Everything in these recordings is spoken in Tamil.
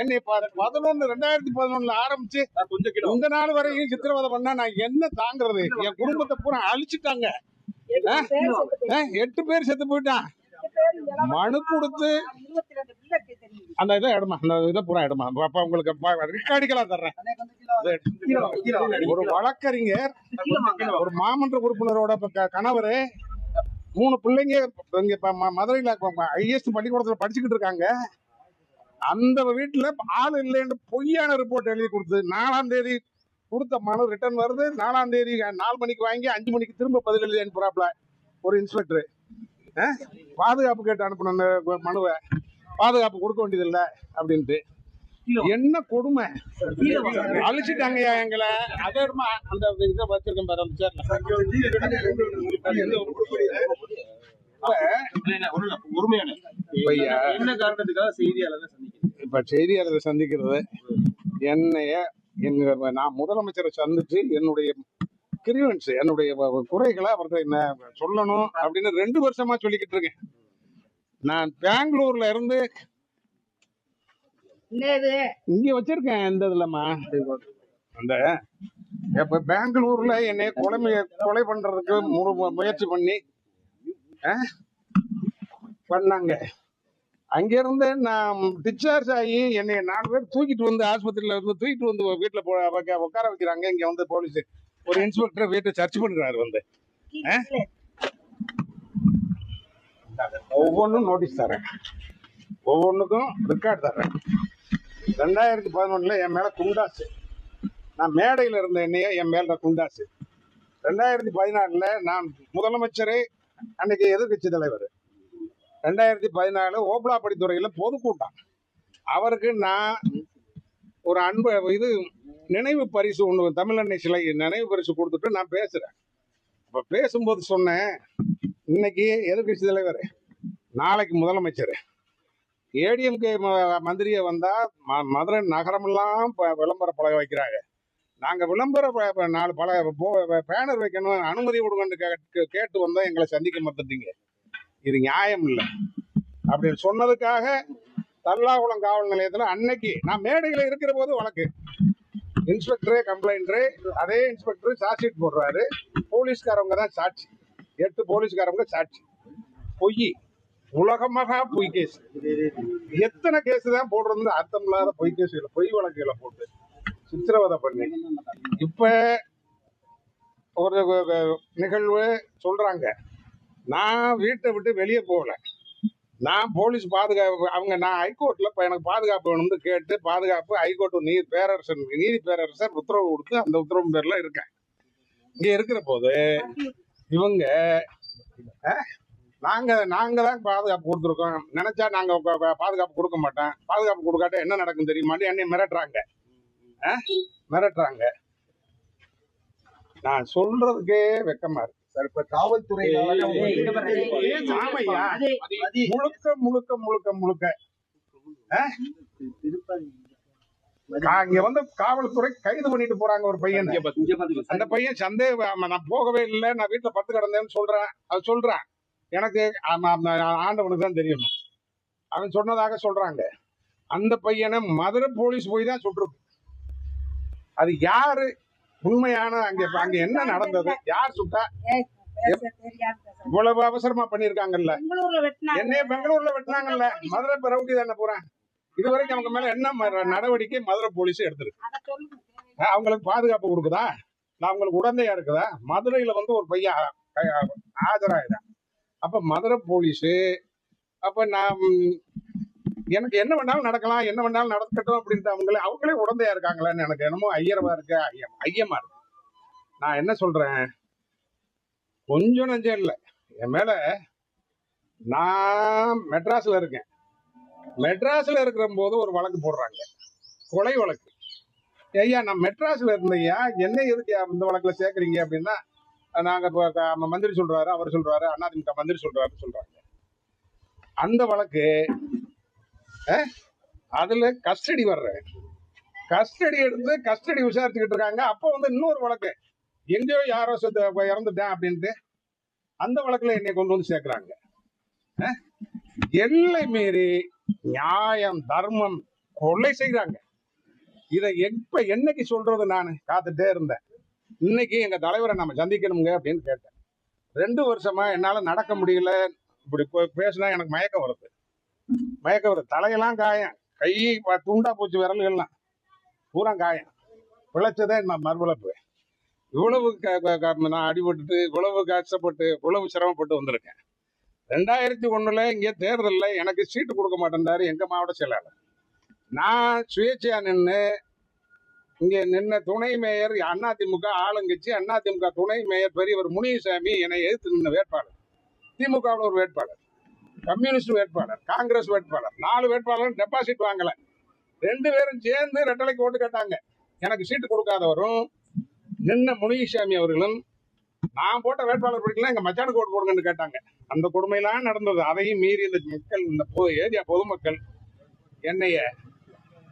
என்னை பதினொன்னு ரெண்டாயிரத்தி பதினொன்னுல ஆரம்பிச்சு இந்த நாள் வரைக்கும் சித்திரவதை பண்ணா நான் என்ன தாங்குறது? என் குடும்பத்தை பூரா அழிச்சிட்டாங்க. எட்டு பேர் செத்து போயிட்டான். மனு கொடுத்து அந்த இதை இடமா அந்த இதை பூரா இடமா அப்ப உங்களுக்கு ரெக்கார்டிக்கலாம் தர்றேன். ஒரு வழக்கறிஞர் ஒரு மாமன்ற உறுப்பினரோட கணவரு மூணு பிள்ளைங்க இங்க மதுரையில ஐஎஸ் பள்ளிக்கூடத்துல படிச்சுக்கிட்டு இருக்காங்க. அந்த வீட்டில் ஆள் இல்லைன்னு பொய்யான ரிப்போர்ட் எழுதி கொடுத்து நாலாம் தேதி கொடுத்த மனு ரிட்டர்ன் வருது. நாலாம் தேதி நாலு மணிக்கு வாங்கி அஞ்சு மணிக்கு திரும்ப பதில் எழுதி அனுப்புறாப்ல ஒரு இன்ஸ்பெக்டர் பாதுகாப்பு கேட்டு அனுப்பின அந்த மனுவை பாதுகாப்பு கொடுக்க வேண்டியதில்லை அப்படின்ட்டு. என்ன கொடுமை? அழிச்சிட்டாங்கய்யா எங்களை. அதேமா அந்த இதை வச்சிருக்கேன் பாரு அந்த உரிமையான ஐயா. என்ன காரணத்துக்காக செய்தியாளர் சந்திக்கிறேன் இப்ப செய்தியாளரை சந்திக்கிறது என்னைய எங்க நான் முதலமைச்சரை சந்திச்சு என்னுடைய கிரிவன்ஸ் என்னுடைய குறைகளை அவர்கிட்ட என்ன சொல்லணும் அப்படின்னு ரெண்டு வருஷமா சொல்லிக்கிட்டு இருக்கேன் நான் பெங்களூர்ல இருந்து இங்க வச்சிருக்கேன் இந்த இதுலம்மா அந்த இப்ப பெங்களூர்ல என்னை கொலை கொலை பண்றதுக்கு முயற்சி பண்ணி? பண்ணாங்க. அங்கேருந்து நான் டிஸ்சார்ஜ் ஆகி என்னை நாலு பேர் தூக்கிட்டு வந்து ஆஸ்பத்திரியில இருந்து தூக்கிட்டு வந்து வீட்டில் போ- உட்கார வைக்கிறாங்க. இங்கே வந்து போலீஸ் ஒரு இன்ஸ்பெக்டர் வீட்டை சர்ச் பண்ணுறாரு வந்து. ஒவ்வொன்றும் நோட்டீஸ் தரேன் ஒவ்வொன்றுக்கும் ரெக்கார்டு தரேன் ரெண்டாயிரத்தி பதினொன்றில் என் மேலே குண்டாசு. நான் மேடையில் இருந்த என்னையே என் மேலே குண்டாசு. ரெண்டாயிரத்தி பதினாலில் நான் முதலமைச்சரை அன்னைக்கு எதிர்கட்சி தலைவர். ரெண்டாயிரத்தி பதினாலு ஓபலாப்படித்துறையில பொதுக்கூட்டம். அவருக்கு நான் ஒரு அன்பு இது நினைவு பரிசு ஒன்று தமிழன்னை சிலை நினைவு பரிசு கொடுத்துட்டு நான் பேசுறேன். இப்போ பேசும்போது சொன்னேன் இன்னைக்கு எதிர்க்கட்சி தலைவர் நாளைக்கு முதலமைச்சர். ஏடிஎம்கே மந்திரியை வந்தா ம- மதுரை நகரமெல்லாம் ப- விளம்பர பழக வைக்கிறாங்க. நாங்கள் விளம்பர நாலு பல பேனர் வைக்கணும் அனுமதி கொடுங்கன்னு கேட்டு வந்தோம் எங்களை சந்திக்க மாட்டீங்க இது நியாயம் இல்லை. அப்படின்னு சொன்னதுக்காக தல்லாகுளம் காவல் நிலையத்தில் அன்னைக்கு நான் மேடையில் இருக்கிற போது வழக்கு. இன்ஸ்பெக்டரே கம்ப்ளைண்டரு அதே இன்ஸ்பெக்டர் சார்ஜ் ஷீட் போடுறாரு. போலீஸ்காரவங்க தான் சாட்சி. எட்டு போலீஸ்காரவங்க சாட்சி. பொய். உலகமாக பொய் கேஸ். எத்தனை கேஸ் தான் போடுறது அர்த்தம் இல்லாத பொய் கேஸ்களை பொய் வழக்குகளை போட்டு. சித்திரவதை பண்ணி. இப்ப ஒரு நிகழ்வு சொல்றாங்க. நான் வீட்டை விட்டு வெளியே போகல. நான் போலீஸ் பாதுகாப்பு அவங்க நான் ஹைகோர்ட்ல இப்ப எனக்கு பாதுகாப்பு வேணும்னு கேட்டு பாதுகாப்பு ஹைகோர்ட் நீதி பேரரசர் நீதி பேரரசர் உத்தரவு கொடுத்து அந்த உத்தரவு பேர்ல இருக்கேன். இங்க இருக்கிற போது இவங்க அஹ், நாங்க நாங்க தான் பாதுகாப்பு கொடுத்துருக்கோம். நினைச்சா நாங்க பாதுகாப்பு கொடுக்க மாட்டோம். பாதுகாப்பு கொடுக்காட்ட என்ன நடக்கும் தெரியுமான்னு என்னை மிரட்டுறாங்க. மிரட்டுறாங்க. நான் சொல்றதுக்கே வெக்கமா இருக்கு. சார் இப்ப காவல்துறை ஆமையா முழுக்க முழுக்க முழுக்க முழுக்க. இங்க வந்து காவல்துறை கைது பண்ணிட்டு போறாங்க ஒரு பையன். அந்த பையன் சந்தேக நான் போகவே இல்லை. நான் வீட்டுல பத்து கிடந்தேன்னு சொல்றேன். அது சொல்றேன் எனக்கு ஆண்டவனுக்கு தான் தெரியணும். அவன் சொன்னதாக சொல்றாங்க. அந்த பையனை மதுரை போலீஸ் போய் தான் சுட்டுருக்கு. அது யாரு உண்மையான அங்க அங்க என்ன நடந்தது யார் சுட்டா இவ்வளவு அவசரமா பண்ணிருக்காங்கல்ல என்னைய பெங்களூர்ல வெட்டினாங்கல்ல மதுரை இப்ப ரவுடி தானே போறேன் இது வரைக்கும் அவங்க மேல என்ன ம- நடவடிக்கை மதுரை போலீஸ் எடுத்திருக்கு அவங்களுக்கு பாதுகாப்பு கொடுக்குதா நான் அவங்களுக்கு உடந்தையா இருக்குதா மதுரையில வந்து ஒரு பையன் ஆ- ஆஜராயிடான் அப்ப மதுரை போலீஸ் அப்ப நான் எனக்கு என்ன வேணாலும் நடக்கலாம் என்ன வேணாலும் நடக்கட்டும் அப்படின்ட்டு அவங்களே அவங்களே உடந்தையா இருக்காங்களான்னு எனக்கு என்னமோ ஐயரவா இருக்கு ஐயம் ஐயமா இருக்கு. நான் என்ன சொல்றேன்? கொஞ்சம் நஞ்சம் இல்லை என் மேல நான் மெட்ராஸ்ல இருக்கேன். மெட்ராஸ்ல இருக்கிற போது ஒரு வழக்கு போடுறாங்க. கொலை வழக்கு. ஐயா நான் மெட்ராஸ்ல இருந்தையா என்ன எதுக்கு இந்த வழக்குல சேர்க்குறீங்க அப்படின்னா நாங்க இப்போ நம்ம மந்திரி சொல்றாரு அவர் சொல்றாரு அதிமுக மந்திரி சொல்றாரு சொல்றாங்க. அந்த வழக்கு அதுல கஸ்டடி வர்றேன் கஸ்டடி எடுத்து கஸ்டடி விசாரிச்சுக்கிட்டு இருக்காங்க. அப்போ வந்து இன்னொரு வழக்கு. எங்கேயோ யாரோ செத்து இறந்துட்டேன் அப்படின்ட்டு அந்த வழக்குல என்னை கொண்டு வந்து சேர்க்குறாங்க. எல்லை மீறி நியாயம் தர்மம் கொள்ளை செய்கிறாங்க இதை எப்ப என்னைக்கு சொல்றது நான்? காத்துட்டே இருந்தேன். இன்னைக்கு எங்க தலைவரை நம்ம சந்திக்கணுங்க அப்படின்னு கேட்டேன். ரெண்டு வருஷமா என்னால நடக்க முடியல. இப்படி பேசினா எனக்கு மயக்கம் வருது. மயக்க வருது தலையெல்லாம் காயம். கை ப- துண்டா போச்சு விரல்கள்லாம். பூரா காயம். பிழைச்சதே நான் மறுபிழப்பு இவ்வளவு நான் அடிபட்டுட்டு இவ்வளவு கஷ்டப்பட்டு இவ்வளவு சிரமப்பட்டு வந்திருக்கேன். ரெண்டாயிரத்தி ஒன்றில் இங்கே தேர்தலில் எனக்கு சீட்டு கொடுக்க மாட்டேன்றாரு எங்கள் மாவட்ட செயலாளர். நான் சுயேட்சையா நின்று இங்கே நின்ன துணை மேயர் அதிமுக ஆளுங்கட்சி அதிமுக துணை மேயர் பெரியவர் முனியசாமி என்னை எதிர்த்து நின்ன வேட்பாளர். திமுகவில் ஒரு வேட்பாளர். கம்யூனிஸ்ட் வேட்பாளர் காங்கிரஸ் வேட்பாளர் நாலு வேட்பாளரும் டெபாசிட் வாங்கல. ரெண்டு பேரும் சேர்ந்து ரெட்டலைக்கு ஓட்டு கேட்டாங்க. எனக்கு சீட்டு கொடுக்காதவரும் நின்ன முனியசாமி அவர்களும் நான் போட்ட வேட்பாளர் பிடிக்கல எங்க மச்சானுக்கு ஓட்டு போடுங்கன்னு கேட்டாங்க. அந்த கொடுமையெல்லாம் நடந்தது. அதையும் மீறி இந்த மக்கள் இந்த ஏரியா பொதுமக்கள் என்னைய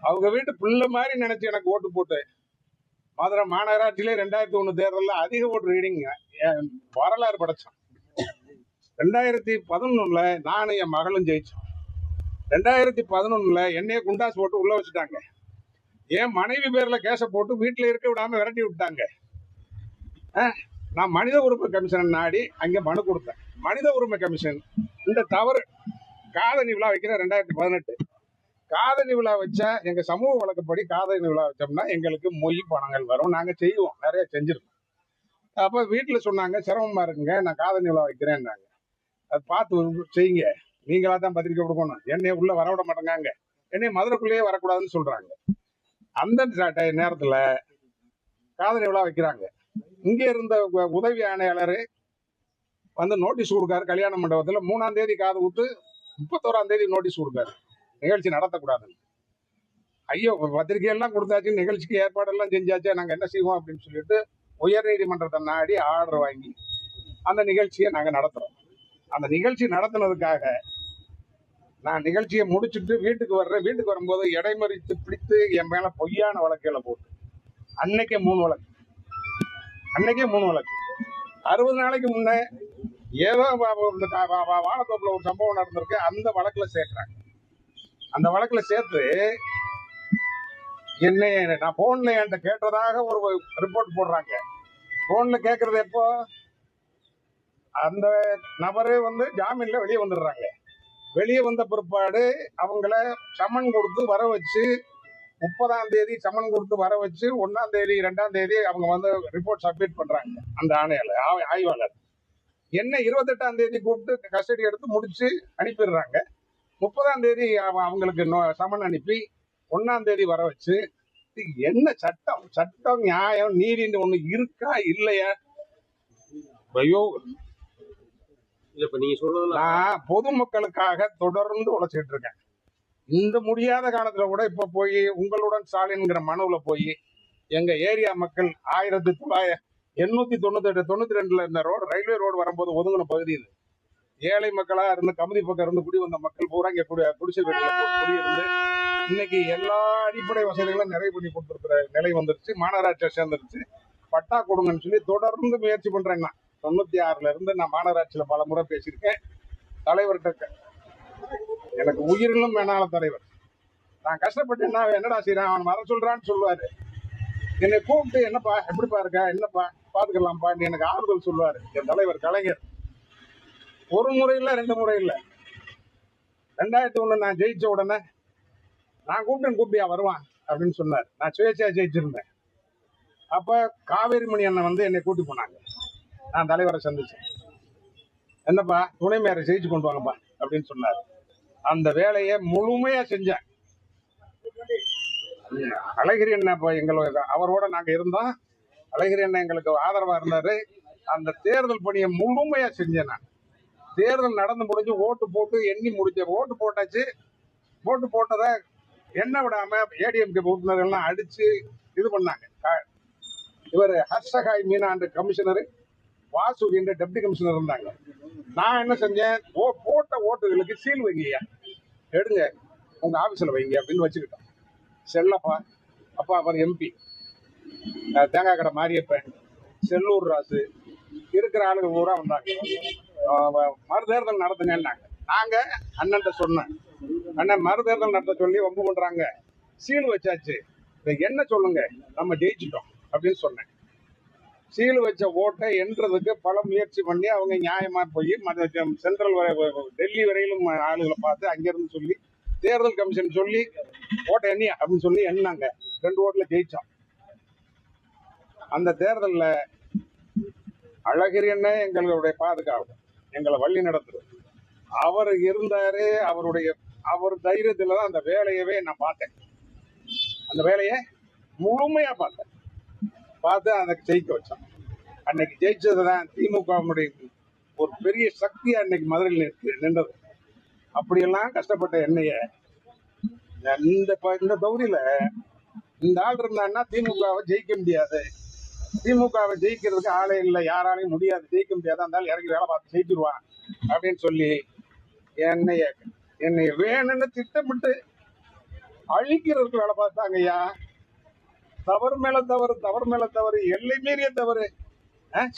அவங்க வீட்டு பிள்ளை மாதிரி நினைச்சு எனக்கு ஓட்டு போட்டு மதுரை மாநகராட்சியிலே ரெண்டாயிரத்தி ஒன்று தேர்தலில் அதிக ஓட்டு ரீடிங் வரலாறு படைச்சோம் ரெண்டாயிரத்தி பதினொன்றில் நானும் என் மகளும் ஜெயிச்சோம். ரெண்டாயிரத்தி பதினொன்னில் என்னையே குண்டாஸ் போட்டு உள்ளே வச்சுட்டாங்க. என் மனைவி பேரில் கேஸை போட்டு வீட்டில் இருக்க விடாமல் விரட்டி விட்டாங்க. நான் மனித உரிமை கமிஷன் நாடி அங்கே மனு கொடுத்தேன். மனித உரிமை கமிஷன் இந்த தவறு காதணி விழா வைக்கிற ரெண்டாயிரத்தி பதினெட்டு. காதணி விழா வச்சா எங்கள் சமூக வழக்கப்படி காதணி விழா வச்சோம்னா எங்களுக்கு மொய் பணங்கள் வரும். நாங்கள் செய்வோம் நிறைய செஞ்சிருக்கோம். அப்போ வீட்டில் சொன்னாங்க சிரமமாக இருக்குங்க நான் காதணி விழா வைக்கிறேன்னாங்க. அது பார்த்து செய்யுங்க. நீங்களா தான் பத்திரிக்கை கொடுக்கணும். என்னைய உள்ள வரவிட மாட்டேங்காங்க. என்னைய மதுரைக்குள்ளேயே வரக்கூடாதுன்னு சொல்றாங்க. அந்த நேரத்துல காதலி விழா வைக்கிறாங்க. இங்க இருந்த உதவி ஆணையாளர் வந்து நோட்டீஸ் கொடுக்காரு கல்யாண மண்டபத்துல. மூணாம் தேதி காது ஊத்து முப்பத்தோராம் தேதி நோட்டீஸ் கொடுக்காரு. நிகழ்ச்சி நடத்தக்கூடாதுன்னு. ஐயோ பத்திரிக்கை எல்லாம் கொடுத்தாச்சு நிகழ்ச்சிக்கு ஏற்பாடெல்லாம் செஞ்சாச்சு நாங்க என்ன செய்வோம் அப்படின்னு சொல்லிட்டு உயர் நீதிமன்றத்தை நாடி ஆர்டர் வாங்கி அந்த நிகழ்ச்சியை நாங்க நடத்துறோம். அந்த நிகழ்ச்சி நடத்தினதுக்காக நான் நிகழ்ச்சியை முடிச்சுட்டு வீட்டுக்கு வர்றேன். வீட்டுக்கு வரும்போது இடைமறித்து பிடித்து என் மேல பொய்யான வழக்குகளை போட்டு. அன்னைக்கே மூணு வழக்கு. அன்னைக்கே மூணு வழக்கு. அறுபது நாளைக்கு முன்னே ஏதோ வாழத்தோப்புல வா- ஒரு சம்பவம் நடந்திருக்கு. அந்த வழக்குல சேர்க்கிறாங்க அந்த வழக்குல சேர்த்து என்னை நான் போன்ல என்கிட்ட கேட்டதாக ஒரு ரிப்போர்ட் போடுறாங்க. போன்ல கேட்கறது எப்போ? அந்த நபரே வந்து ஜாமீன்ல வெளியே வந்துடுறாங்க. வெளியே வந்த பிற்பாடு அவங்கள சமன் கொடுத்து வர வச்சு முப்பதாம் தேதி சமன் கொடுத்து வர வச்சு ஒன்னாம் தேதி ரெண்டாம் தேதி அவங்க வந்து ரிப்போர்ட் சப்மிட் பண்றாங்க. அந்த ஆணையாளர் ஆய்வாளர். என்ன இருபத்தெட்டாம் தேதி கூப்பிட்டு கஸ்டடி எடுத்து முடிச்சு அனுப்பிடுறாங்க. முப்பதாம் தேதி அவங்களுக்கு நோ- அனுப்பி ஒன்னாம் தேதி வர வச்சு என்ன சட்டம்? சட்டம் நியாயம் நீதின்னு ஒண்ணு இருக்கா இல்லையா? ஐயோ இல்ல இப்ப நீங்க சொல்றதெல்லாம் நான் பொதுமக்களுக்காக தொடர்ந்து உழைச்சிட்டு இருக்கேன். இந்த முடியாத காலத்துல கூட இப்ப போய் உங்களுடன் ஸ்டாலின்ங்கிற மனுவுல போய் எங்க ஏரியா மக்கள் ஆயிரத்தி தொள்ளாயிரம் எண்ணூத்தி தொண்ணூத்தி எட்டு தொண்ணூத்தி ரெண்டுல இந்த ரோடு ரயில்வே ரோடு வரும்போது ஒதுங்கின பகுதி இது. ஏழை மக்களா இருந்து கமதி பக்கம் இருந்து குடி வந்த மக்கள் பூரா இங்க குடி குடிசை குடியிருந்து இன்னைக்கு எல்லா அடிப்படை வசதிகளும் நிறைவு பண்ணி கொடுத்துருக்கிற நிலை வந்துருச்சு. மாநகராட்சியை சேர்ந்துருச்சு. பட்டா கொடுங்கன்னு சொல்லி தொடர்ந்து முயற்சி பண்றேன் தொண்ணூத்தி ஆறுல இருந்து நான் மாநகராட்சியில பல முறை பேசியிருக்கேன். தலைவர்கிட்ட எனக்கு உயிரிலும் வேணால தலைவர். நான் கஷ்டப்பட்டேன்னா என்னடா செய்யறான் அவன் வர சொல்றான்னு சொல்லுவாரு. என்னை கூப்பிட்டு என்னப்பா எப்படிப்பா இருக்கா? என்னப்பா பாத்துக்கலாம்ப்பா. எனக்கு ஆறுதல் சொல்லுவாரு. என் தலைவர் கலைஞர். ஒரு முறை இல்ல ரெண்டு முறை இல்ல ரெண்டாயிரத்தி ஒண்ணு நான் ஜெயிச்ச உடனே நான் கூப்பிட்டேன் கூப்பிட்டியா வருவான் அப்படின்னு சொன்னார். நான் சுயேட்சையா ஜெயிச்சிருந்தேன். அப்ப காவேரி மணி அண்ணன் வந்து என்னை கூட்டி போனாங்க. நான் தலைவரை சந்திச்சேன். என்னப்பா துணை மேயரை ஜெயிச்சு கொண்டு வாங்கப்பா அப்படின்னு சொன்னார். அந்த வேலையை முழுமையா செஞ்சேன். அழகிரி அண்ணா இப்போ எங்களோட அவரோட நாங்க இருந்தோம். அழகிரி அண்ணன் எங்களுக்கு ஆதரவா இருந்தாரு. அந்த தேர்தல் பணியை முழுமையா செஞ்சேன் நான். தேர்தல் நடந்து முடிஞ்சு ஓட்டு போட்டு எண்ணி முடிச்ச ஓட்டு போட்டாச்சு. ஓட்டு போட்டதை எண்ண விடாம ஏடிஎம்கே உறுப்பினர்கள்லாம் அடிச்சு இது பண்ணாங்க. இவர் ஹர்ஷகாய் மீனாண்டு கமிஷனர். வாசூர் என்ற டெப்டி கமிஷனர் இருந்தாங்க. நான் என்ன செஞ்சேன்? ஓ போட்ட ஓட்டுகளுக்கு சீல் வைங்கய்யா. எடுங்க. உங்க ஆபீஸ்ல வைங்க அப்படின்னு வச்சுக்கிட்டோம். செல்லப்பா அப்பா அவர் எம்பி தேங்காய் கடை மாரியப்பன் செல்லூர் ராசு இருக்கிற ஆளுங்க பூரா வந்தாங்க. மறுதேர்தல் நடத்துங்கன்னாங்க நாங்க அண்ணன்ட்ட சொன்னேன். அண்ணன் மறுதேர்தல் நடத்த சொல்லி வம்பு பண்றாங்க. சீல் வச்சாச்சு. இதை என்ன சொல்லுங்க? நம்ம ஜெயிச்சிட்டோம் அப்படின்னு சொன்னேன். சீல் வச்ச ஓட்டை எண்றதுக்கு பல முயற்சி பண்ணி அவங்க நியாயமா போய் சென்ட்ரல் வரை டெல்லி வரையிலும் ஆளுகளை பார்த்து அங்கிருந்து சொல்லி தேர்தல் கமிஷன் சொல்லி ஓட்டை எண்ணி அப்படின்னு சொல்லி எண்ணாங்க ரெண்டு ஓட்டுல ஜெயிச்சோம். அந்த தேர்தல்ல அழகிரி என்ன எங்களுடைய பாதுகாப்பு எங்களை வழி நடத்துறது அவர் இருந்தாரு அவருடைய அவர் தைரியத்தில் தான் அந்த வேலையவே நான் பார்த்தேன். அந்த வேலையை முழுமையா பார்த்தேன். பார்த்து அதை ஜெயிக்க வச்சான். அன்னைக்கு ஜெயிச்சது தான் திமுகவுடைய ஒரு பெரிய சக்தி அன்னைக்கு மதுரையில் நிற்கு நின்றது. அப்படியெல்லாம் கஷ்டப்பட்ட என்னைய இந்த ப- இந்த தொகுதியில இந்த ஆள் இருந்தான்னா திமுகவை ஜெயிக்க முடியாது. திமுகவை ஜெயிக்கிறதுக்கு ஆளே இல்லை யாராலையும் முடியாது. ஜெயிக்க முடியாது அந்த இறங்கி வேலை பார்த்து ஜெயிச்சிருவான் அப்படின்னு சொல்லி என்னைய என்னை வேணும்னு திட்டமிட்டு அழிக்கிறதுக்கு வேலை பார்த்தாங்க ஐயா தவறு மேல தவறு தவறு மேல தவறு எல்லை மீறிய தவறு.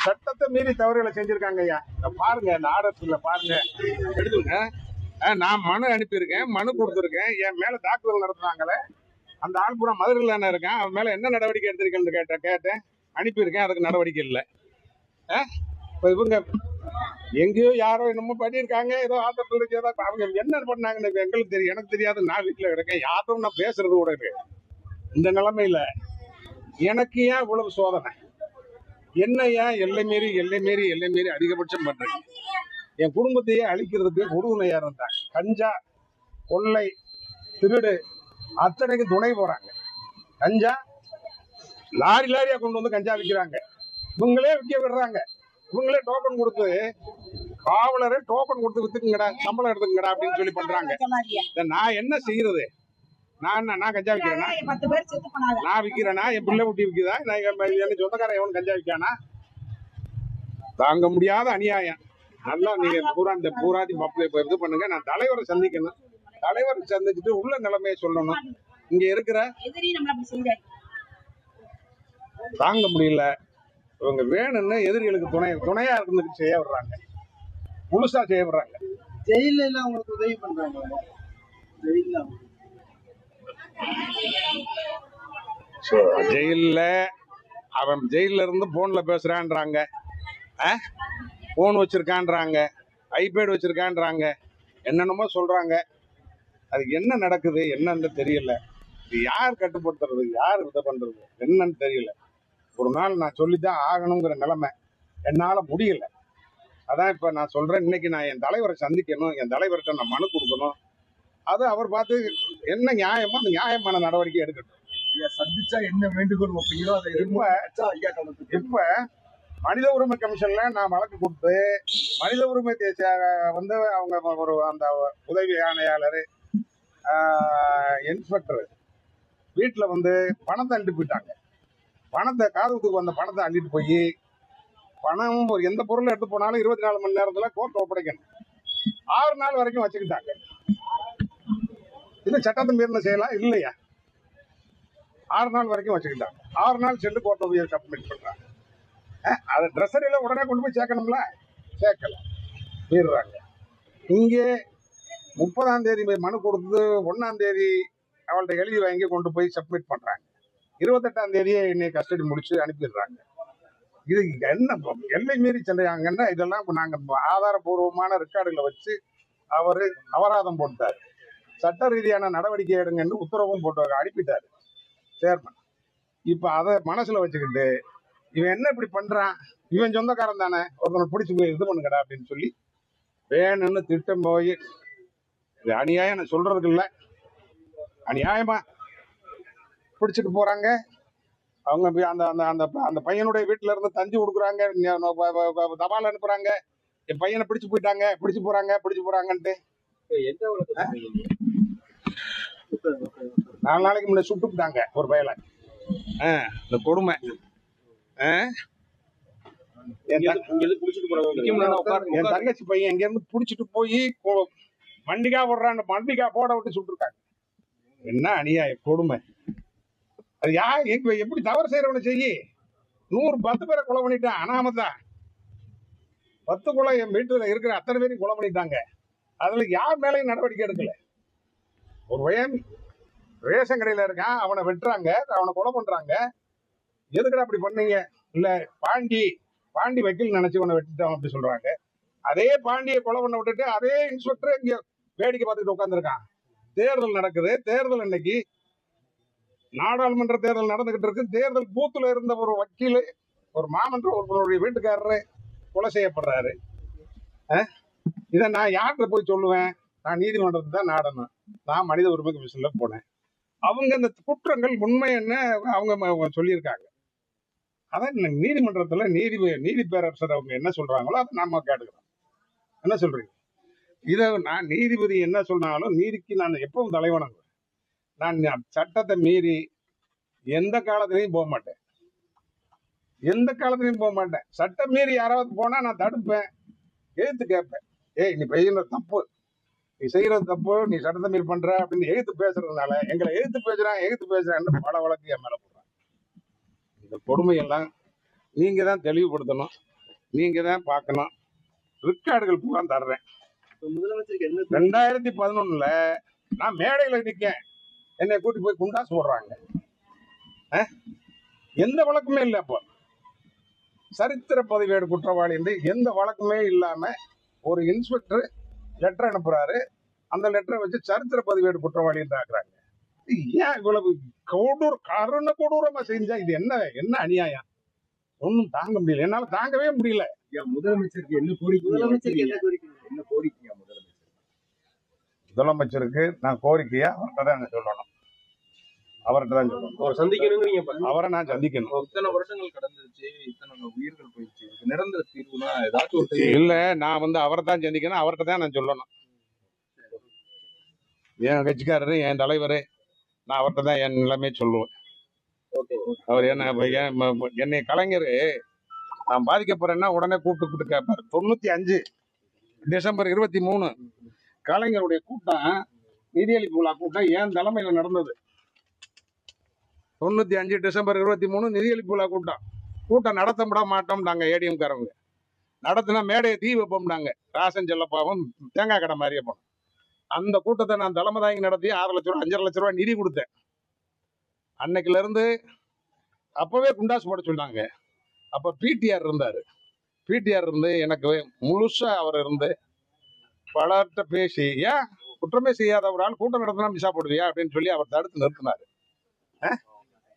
சட்டத்தை மீறி தவறுகளை செஞ்சிருக்காங்க ஐயா. பாருங்க இந்த ஆர்டர்ஸ்ல பாருங்க. எடுத்துங்க நான் மனு அனுப்பியிருக்கேன் மனு கொடுத்துருக்கேன். என் மேல தாக்குதல் நடத்துனாங்களே. அந்த ஆள் பூரா மதுரையில் தானே இருக்கேன்? அவன் மேல என்ன நடவடிக்கை எடுத்திருக்கேன்னு கேட்டேன் கேட்டேன். அனுப்பியிருக்கேன் அதுக்கு நடவடிக்கை இல்லை. இப்போ இவங்க எங்கேயோ யாரோ என்னமோ பண்ணியிருக்காங்க. ஏதோ ஆத்திரத்தில் இருக்கு அவங்க என்ன பண்ணாங்கன்னு எங்களுக்கு தெரியும். எனக்கு தெரியாது. நான் வீட்டில் இருக்கேன். யாரும் நான் பேசுறது கூட இருக்கு இந்த நிலைமையில எனக்கு ஏன் இவ்வளவு சோதனை? என்ன ஏன் எல்லை மீறி எல்லை மீறி எல்லை மீறி அதிகபட்சம் பண்றீங்க? என் குடும்பத்தையே அழிக்கிறதுக்கு உறுதுணையா இருந்தாங்க? கஞ்சா கொள்ளை திருடு அத்தனைக்கு துணை போறாங்க. கஞ்சா லாரி லாரியா கொண்டு வந்து கஞ்சா விற்கிறாங்க. இவங்களே விற்க விடுறாங்க. இவங்களே டோக்கன் கொடுத்து காவலரே டோக்கன் கொடுத்து வித்துக்குங்கடா சம்பளம் எடுத்துக்கங்கடா அப்படின்னு சொல்லி பண்றாங்க. நான் என்ன செய்யறது? நான் என்ன- நான் கஞ்சா விற்கிறேனா நான் விற்கிறேன்னா என் பிள்ளை குட்டி விற்குதா நான் என் எனக்கு சொந்தக்காரன் எவன் கஞ்சா விற்கானா தாங்க முடியாத அநியாயம். நல்லா நீங்க பூரா இந்த பூராதி மப்பிளை இப்ப இது பண்ணுங்க. நான் தலைவரை சந்திக்கணும். தலைவரை சந்திச்சுட்டு உள்ள நிலைமையை சொல்லணும். இங்க இருக்கிற தாங்க முடியல. இவங்க வேணும்னு எதிரிகளுக்கு துணை துணையா இருக்கிறதுக்கு செய்ய விடுறாங்க. முழுசா செய்ய விடுறாங்க. ஜெயில எல்லாம் உங்களுக்கு உதவி பண்றாங்க ஜெயில ஜெயிலில் அவன் ஜெயில்ல இருந்து போன்ல பேசுறான்றாங்க. போன் வச்சிருக்கான்றாங்க. ஐபேட் வச்சிருக்கான்றாங்க. என்னென்னமோ சொல்றாங்க. அது என்ன நடக்குது என்னன்னு தெரியல. இது யார் கட்டுப்படுத்துறது யார் இதை பண்றது என்னன்னு தெரியல. ஒரு நாள் நான் சொல்லித்தான் ஆகணுங்கிற நிலைமை. என்னால முடியல. அதான் இப்ப நான் சொல்றேன். இன்னைக்கு நான் என் தலைவரை சந்திக்கணும். என் தலைவர்கிட்ட நான் மனு கொடுக்கணும். அது அவர் பார்த்து என்ன நியாயமோ அந்த நியாயமான நடவடிக்கை எடுக்கட்டும். சந்திச்சா என்ன வேண்டுகோள் வைப்பீங்களோ அதை இப்ப இப்ப மனித உரிமை கமிஷன்ல நான் வழக்கு கொடுத்து மனித உரிமை வந்து அவங்க ஒரு அந்த உதவி ஆணையாளர் இன்ஸ்பெக்டர் வீட்டுல வந்து பணத்தை அள்ளிட்டு போயிட்டாங்க பணத்தை காதுகுத்துக்கு வந்த பணத்தை அள்ளிட்டு போய் பணம் ஒரு எந்த பொருளை எடுத்து போனாலும் இருபத்தி நாலு மணி நேரத்துல கோர்ட் ஒப்படைக்கணும். ஆறு நாள் வரைக்கும் வச்சுக்கிட்டாங்க. இல்லை சட்டத்தை மீறின செய்யலாம் இல்லையா? ஆறு நாள் வரைக்கும் வச்சுக்கிட்டாங்க ஆறு நாள் சென்று கோர்ட் போய் சப்மிட் பண்றாங்க. அது அதை ட்ரெஸ்ஸரியில உடனே கொண்டு போய் சேர்க்கணும்ல? சேர்க்கல மீறுறாங்க. இங்கே முப்பதாம் தேதி போய் மனு கொடுத்து ஒன்னாம் தேதி அவள்கிட்ட எழுதி வாங்கி கொண்டு போய் சப்மிட் பண்றாங்க. இருபத்தெட்டாம் தேதியே என்னை கஸ்டடி முடிச்சு அனுப்பிடுறாங்க. இது என்ன எல்லை மீறி சென்றாங்கன்னா இதெல்லாம் நாங்கள் ஆதாரபூர்வமான ரெக்கார்டுகளை வச்சு அவர் அபராதம் போட்டார். சட்ட ரீதியான நடவடிக்கை எடுங்கன்னு உத்தரவும் போட்டு அனுப்பிட்டாரு சேர்மன் இப்போ அதை மனசுல வச்சுக்கிட்டு இவன் என்ன இப்படி பண்றான்? இவன் சொந்தக்காரன் தானே? ஒருத்தனை பிடிச்சி போய் இது பண்ணுங்கடா அப்படின்னு சொல்லி வேணும்னு திட்டம் போய் இது அநியாயம் நான் சொல்றதுக்கு இல்லை. அநியாயமா பிடிச்சிட்டு போறாங்க. அவங்க போய் அந்த அந்த அந்த அந்த பையனுடைய வீட்டில் இருந்து தஞ்சி கொடுக்குறாங்க தபால் அனுப்புறாங்க. என் பையனை பிடிச்சி போயிட்டாங்க. பிடிச்சி போறாங்க பிடிச்சி போறாங்கன்ட்டு. எந்த நாலு நாளைக்கு முன்னாடி சுட்டுவிட்டாங்க ஒரு பயலை இந்த கொடுமை. ஆ? என் தங்கச்சி பையன் எங்க இருந்து புடிச்சிட்டு போய் மண்டிகா போடுறான்னு மண்டிகா போட விட்டு சுட்டுருக்காங்க. என்ன அநியாயம் கொடுமை. அது யா எங்க- எப்படி தவறு செய்யறவனை செய்யி? நூறு பத்து பேரை கொலை பண்ணிட்டான் அனாமதான் பத்து கொலை என் வீட்டுல இருக்கிற அத்தனை பேரையும் கொலை பண்ணிட்டாங்க. அதுல யார் மேலேயும் நடவடிக்கை எடுக்கல? ஒரு பையன் ரேஷன் கடையில் இருக்கான் அவனை வெட்டுறாங்க அவனை கொலை பண்ணுறாங்க எதுக்குடா அப்படி பண்ணீங்க? இல்லை பாண்டி பாண்டி வக்கீல் நினச்சி உன்னை வெட்டிட்டோம் அப்படி சொல்கிறாங்க அதே பாண்டியை கொலை பண்ண விட்டுட்டு அதே இன்ஸ்பெக்டர் இங்கே வேடிக்கை பார்த்துட்டு உட்காந்துருக்கான் தேர்தல் நடக்குது. தேர்தல் அன்னைக்கு நாடாளுமன்ற தேர்தல் நடந்துகிட்டு இருக்கு. தேர்தல் பூத்துல இருந்த ஒரு வக்கீல் ஒரு மாமன்ற ஒருவருடைய வீட்டுக்காரரு கொலை செய்யப்படுறாரு. இதை நான் யார்கிட்ட போய் சொல்லுவேன்? நான் நீதிமன்றத்தை தான் நாடணும். நான் மனித உரிமை கமிஷன்ல போனேன். அவங்க இந்த குற்றங்கள் உண்மை என்ன அவங்க சொல்லியிருக்காங்க. அதான் நீதிமன்றத்தில் நீதிமன்றத்துல நீதி நீதி பேரரசர் அவங்க என்ன சொல்றாங்களோ அதை நாம கேட்டுக்கிறோம். என்ன சொல்றீங்க? இதை நான் நீதிபதி என்ன சொன்னாலும் நீதிக்கு நான் எப்பவும் தலைவணங்குவேன் நான் சட்டத்தை மீறி எந்த காலத்திலையும் போக மாட்டேன். எந்த காலத்திலையும் போக மாட்டேன். சட்டம் மீறி யாராவது போனா நான் தடுப்பேன். எழுத்து கேட்பேன். ஏய் நீ செய்யற தப்பு. நீ செய்யறது தப்பு நீ சட்டத்தை மீறி பண்ற அப்படின்னு எழுத்து பேசுறதுனால எங்களை எழுத்து பேசுறான் எழுத்து பேசுறான்னு பல வழக்கு என் மேல போடுறாங்க இந்த கொடுமையெல்லாம் நீங்க தான் தெளிவுபடுத்தணும் நீங்க தான் பார்க்கணும். ரிக்கார்டுகள் பூரா தர்றேன். ரெண்டாயிரத்தி பதினொன்னுல நான் மேடையில நிக்கேன். என்னை கூட்டி போய் குண்டாஸ் போடுறாங்க? எந்த வழக்குமே இல்லை அப்போ. சரித்திர பதிவேடு குற்றவாளி என்று எந்த வழக்குமே இல்லாம ஒரு இன்ஸ்பெக்டர் லெட்டர் அனுப்புறாரு. அந்த லெட்டரை வச்சு சரித்திர பதிவேடு குற்றவாளி என்று ஆக்குறாங்க. ஏன் இவ்வளவு கொடூர கருண கொடூரமா செஞ்சா இது என்ன என்ன அநியாயம்? ஒன்றும் தாங்க முடியல. என்னால தாங்கவே முடியல. முதலமைச்சருக்கு என்ன கோரிக்கை முதலமைச்சருக்கு என்ன கோரிக்கை? என்ன கோரிக்கையா முதலமைச்சர்? முதலமைச்சருக்கு நான் கோரிக்கையா? அவர்கிட்ட தான் நான் சொல்லணும். அவர்கிட்ட தான் சொல்லணும் அவர் ப- அவரை நான் சந்திக்கணும். இத்தனை வருடங்கள் கடந்துருச்சு இத்தனை உயிர்கள் போயிடுச்சு. நிரந்தர தீர்வுனா ஏதாச்சும் ஒரு இல்ல நான் வந்து அவரை தான் சந்திக்கணும் அவர்கிட்ட தான் நான் சொல்லணும். என் கட்சிக்காரரு என் தலைவர் நான் அவர்கிட்ட தான் என் நிலைமையை சொல்லுவேன். ஓகே. அவர் என்ன என்னை கலைஞர் நான் பாதிக்கப்படுறேன்னா உடனே கூப்பிட்டு கூப்பிட்டு கேட்பாரு தொண்ணூத்தி அஞ்சு டிசம்பர் இருபத்தி மூணு கலைஞருடைய கூட்டம் நிதியளிப்பு விழா கூட்டம் என் தலைமையில நடந்தது. தொண்ணூத்தி அஞ்சு டிசம்பர் இருபத்தி மூணு நிதியளிப்பு விழா கூட்டம். கூட்டம் நடத்த விட மாட்டோம் நாங்கள் ஏடிஎம் காரவங்க நடத்தினா மேடையை தீ வைப்போம்னாங்க ராசன் செல்லப்பாவும் தேங்காய் கடை மாதிரியே போனோம். அந்த கூட்டத்தை நான் தலைமை தாங்கி நடத்தி ஆறு லட்ச ரூபா அஞ்சரை லட்ச ரூபா நிதி கொடுத்தேன். அன்னைக்குலேருந்து அப்போவே குண்டாசு குண்டாஸ் போட சொன்னாங்க. அப்போ பிடிஆர் இருந்தார். பிடிஆர் இருந்து எனக்கு முழுசாக அவர் இருந்து பலர்கிட்ட பேசி ஏன் குற்றமே செய்யாத ஒரு ஆள் கூட்டம் நடத்தினா மிசா போடுவியா? அப்படின்னு சொல்லி அவர் தடுத்து நிறுத்தினாரு. ஆ?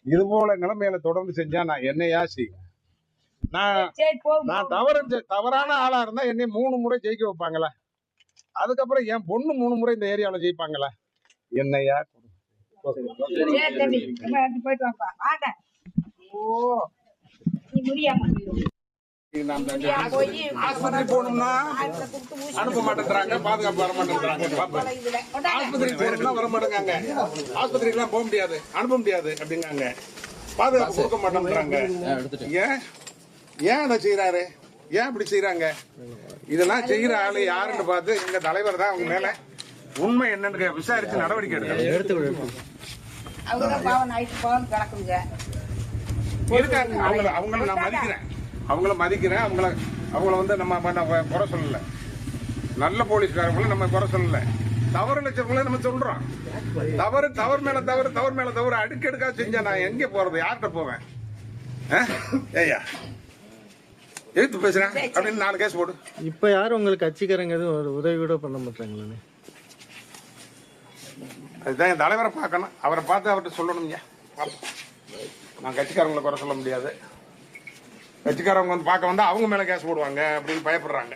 இது போல நிலைமையில தொடர்ந்து செஞ்சா நான் என்னையா செய்வேன். நான் நான் தவறு தவறான ஆளா இருந்தா என்னை மூணு முறை ஜெயிக்க வைப்பாங்களா? அதுக்கப்புறம் என் பொண்ணு மூணு முறை இந்த ஏரியாவில் ஜெயிப்பாங்களா? என்னையா போயிட்டு வாங்க. ஓ நீ முடியாம போயிடும் நான் முடியாம போய் ஆஸ்பத்திரி ஊசி அனுப்ப மாட்டேங்கிறாங்க பாதுகாப்பு வர கொண்டாங்க ஆஸ்பத்திரிக்கு போகணும்னா வர மாட்டேங்காங்க ஆஸ்பத்திரிக்கெல்லாம் போக முடியாது அனுப்ப முடியாது அப்படிங்காங்க. பாதுகாப்பு கொடுக்க மாட்டேங்கிறாங்க ஏன்? ஏன் அதை செய்யறாரு ஏன் இப்படி செய்யறாங்க இதெல்லாம் செய்யற ஆளு யாருன்னு பார்த்து எங்க தலைவர் தான் அவங்க மேல உண்மை என்னன்னு விசாரிச்சு நடவடிக்கை எடுக்கணும். அவங்க அவங்கள நான் மதிக்கிறேன். அவங்கள மதிக்கிறேன் அவங்கள அவங்கள வந்து நம்ம குறை சொல்லல. நல்ல போலீஸ்காரங்களை நம்ம குறை சொல்லல. தவறு லட்சங்களை நம்ம சொல்றோம். தவறு தவறு மேல தவறு தவறு மேல தவறு அடுக்கடுக்கா செஞ்சா நான் எங்க போறது? யார்கிட்ட போவேன்? ஏய்யா எழுத்து பேசுறேன் அப்படின்னு நாலு கேஸ் போடு. இப்ப யாரும் உங்களுக்கு கட்சிக்காரங்க எதுவும் ஒரு உதவி கூட பண்ண மாட்டாங்களே? அதுதான் என் தலைவரை பார்க்கணும். அவரை பார்த்து அவர்கிட்ட சொல்லணுங்க நான் கட்சிக்காரங்களை குறை சொல்ல முடியாது. கட்சிக்காரவங்க வந்து பார்க்க வந்தா அவங்க மேல கேஸ் போடுவாங்க அப்படின்னு பயப்படுறாங்க.